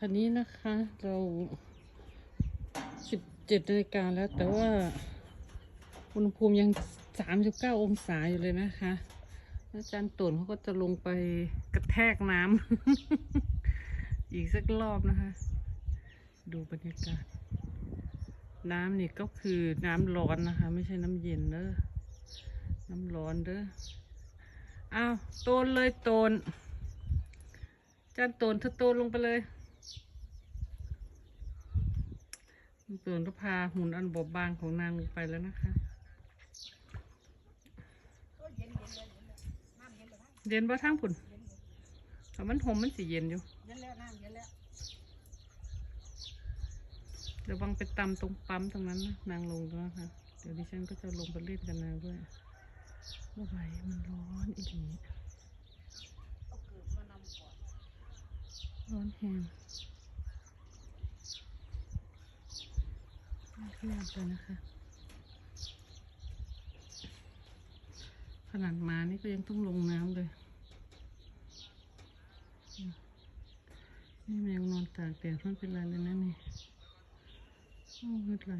คันนี้นะคะเราสิบเจ็ดนาฬิกาแล้วแต่ว่าอุณหภูมิยังสามสิบเก้าองศาอยู่เลยนะคะอาจารย์ตุ่นเขาก็จะลงไปกระแทกน้ำ อีกสักรอบนะคะ ดูบรรยากาศ น้ำนี่ก็คือน้ำร้อนนะคะ ไม่ใช่น้ำเย็นเด้อน้ำร้อนเด้ออ้าวโตนเลยโตนจานโตนเธอโตนลงไปเลย โตนก็พาหุ่นอันบอบบางของนางลงไปแล้วนะคะ เย็นบ่ทั้งผุนแต่มันหอมมันสีเย็นอยู่เย็นแล้วน้ำเย็นแล้วเดี๋ยววังไปตำตรงปั๊มตรงนั้นนะนางลงแล้วนะคะเดี๋ยวดิฉันก็จะลงไปเล่นกับนางด้วยไม่ไหวมันร้อนอีกเอาเกิดมานำก่อนร้อนแหง เครียดเลยนะคะ ขนาดมานี่ก็ยังต้องลงน้ำเลย นี่แมงนอนตากแดดมันเป็นไรเลยนะนี่โอ้ไม่เป็นไร